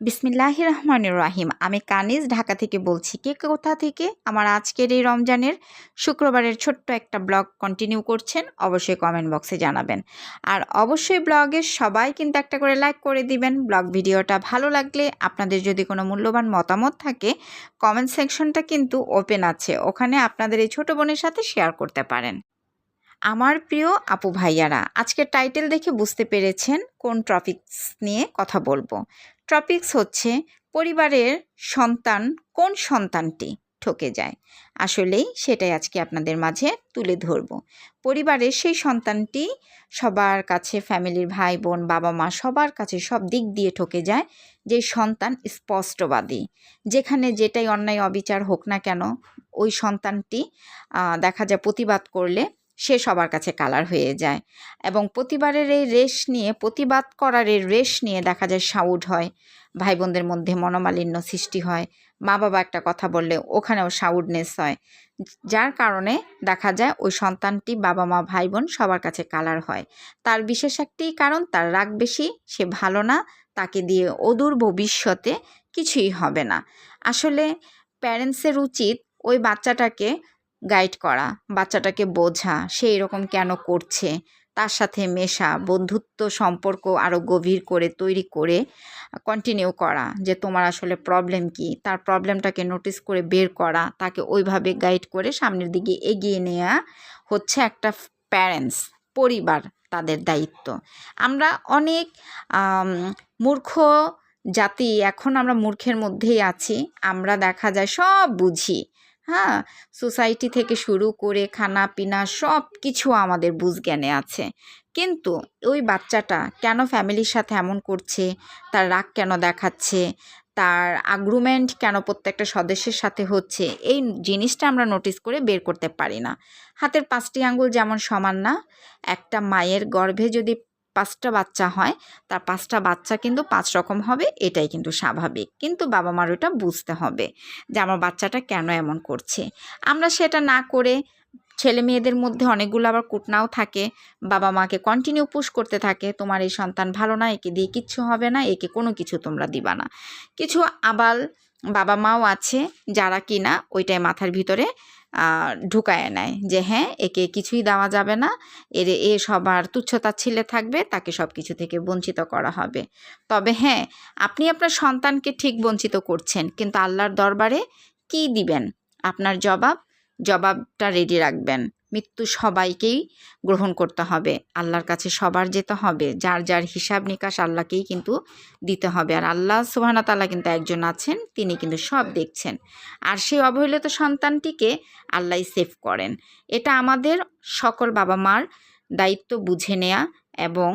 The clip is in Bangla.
বিসমিল্লাহ রহমানুর রাহিম। আমি কানিজ ঢাকা থেকে বলছি, কে কোথা থেকে? আমার আজকের এই রমজানের শুক্রবারের ছোট্ট একটা ব্লগ কন্টিনিউ করছেন, অবশ্যই কমেন্ট বক্সে জানাবেন। আর অবশ্যই ব্লগের সবাই কিন্তু একটা করে লাইক করে দিবেন। ব্লগ ভিডিওটা ভালো লাগলে, আপনাদের যদি কোনো মূল্যবান মতামত থাকে কমেন্ট সেকশনটা কিন্তু ওপেন আছে। ওখানে আপনাদের এই ছোটো বোনের সাথে শেয়ার করতে পারেন। আমার প্রিয় আপু ভাইয়ারা, আজকের টাইটেল দেখে বুঝতে পেরেছেন কোন টপিকস নিয়ে কথা বলব। টপিকস হচ্ছে পরিবারের সন্তান কোন সন্তানটি ঠকে যায়। আসলেই সেটাই আজকে আপনাদের মাঝে তুলে ধরব। পরিবারের সেই সন্তানটি সবার কাছে ফ্যামিলির ভাই, বোন, বাবা মা সবার কাছে সব দিক দিয়ে ঠকে যায়, যে সন্তান স্পষ্টবাদী। যেখানে যেটাই অন্যায় অবিচার হোক না কেন, ওই সন্তানটি দেখা যায় প্রতিবাদ করলে সে সবার কাছে কালার হয়ে যায়। এবং প্রতিবারের এই রেশ নিয়ে, প্রতিবাদ করার এই রেশ নিয়ে দেখা যায় সাউড হয়। ভাই বোনদের মধ্যে মনোমালিন্য সৃষ্টি হয়। মা বাবা একটা কথা বললে ওখানেও সাউডনেস হয়। যার কারণে দেখা যায় ওই সন্তানটি বাবা মা ভাই বোন সবার কাছে কালার হয়। তার বিশেষ একটি কারণ, তার রাগ বেশি, সে ভালো না, তাকে দিয়ে অদূর ভবিষ্যতে কিছুই হবে না। আসলে প্যারেন্টসের উচিত ওই বাচ্চাটাকে গাইড করা, বাচ্চাটাকে বোঝা, সে এরকম কেন করছে, তার সাথে মেশা, বন্ধুত্ব সম্পর্ক আরও গভীর করে, তৈরি করে কন্টিনিউ করা যে তোমার আসলে প্রবলেম কি, তার প্রবলেমটাকে নোটিস করে বের করা, তাকে ওইভাবে গাইড করে সামনের দিকে এগিয়ে নেওয়া হচ্ছে একটা প্যারেন্টস পরিবার তাদের দায়িত্ব। আমরা অনেক মূর্খ জাতি, এখন আমরা মূর্খের মধ্যেই আছি, আমরা দেখা যায় সব বুঝি। হ্যাঁ সোসাইটি থেকে শুরু করে খানা পিনা সব কিছু আমাদের বুঝজ্ঞানে আছে। কিন্তু ওই বাচ্চাটা কেন ফ্যামিলির সাথে এমন করছে? তার রাগ কেন দেখাচ্ছে? তার আগ্রুমেন্ট কেন প্রত্যেকটা সদস্যের সাথে হচ্ছে? এই জিনিসটা আমরা নোটিস করে বের করতে পারি না। হাতের পাঁচটি আঙ্গুল যেমন সমান না, একটা মায়ের গর্ভে যদি পাঁচটা বাচ্চা হয়, তার পাঁচটা বাচ্চা কিন্তু পাঁচ রকম হবে, এটাই কিন্তু স্বাভাবিক। কিন্তু বাবা মার ওটা বুঝতে হবে যে আমার বাচ্চাটা কেন এমন করছে। আমরা সেটা না করে ছেলে মেয়েদের মধ্যে অনেকগুলো আবার কুটনাও থাকে, বাবা মাকে কন্টিনিউ পুশ করতে থাকে, তোমার এই সন্তান ভালো না, একে দিয়ে কিচ্ছু হবে না, একে কোনো কিছু তোমরা দিবা না। কিছু আবাল বাবা মাও আছে, যারা কিনা ওইটাই মাথার ভিতরে ঢুকায় নেয় যে হ্যাঁ একে কিছুই দেওয়া যাবে না। এর, এ সবার তুচ্ছতা ছিলে থাকবে, তাকে সব কিছু থেকে বঞ্চিত করা হবে। তবে হ্যাঁ আপনি আপনার সন্তানকে ঠিক বঞ্চিত করছেন, কিন্তু আল্লাহর দরবারে কি দিবেন? আপনার জবাব? জবাবটা রেডি রাখবেন। মৃত্যু সবাইকেই গ্রহণ করতে হবে। আল্লাহর কাছে সবার যেতে হবে। যার যার হিসাব নিকাশ আল্লাহকেই কিন্তু দিতে হবে। আর আল্লাহ সুবাহনাত আল্লাহ কিন্তু একজন আছেন, তিনি কিন্তু সব দেখছেন। আর সেই অবহেলিত সন্তানটিকে আল্লাহ সেভ করেন। এটা আমাদের সকল বাবা মার দায়িত্ব বুঝে নেয়া এবং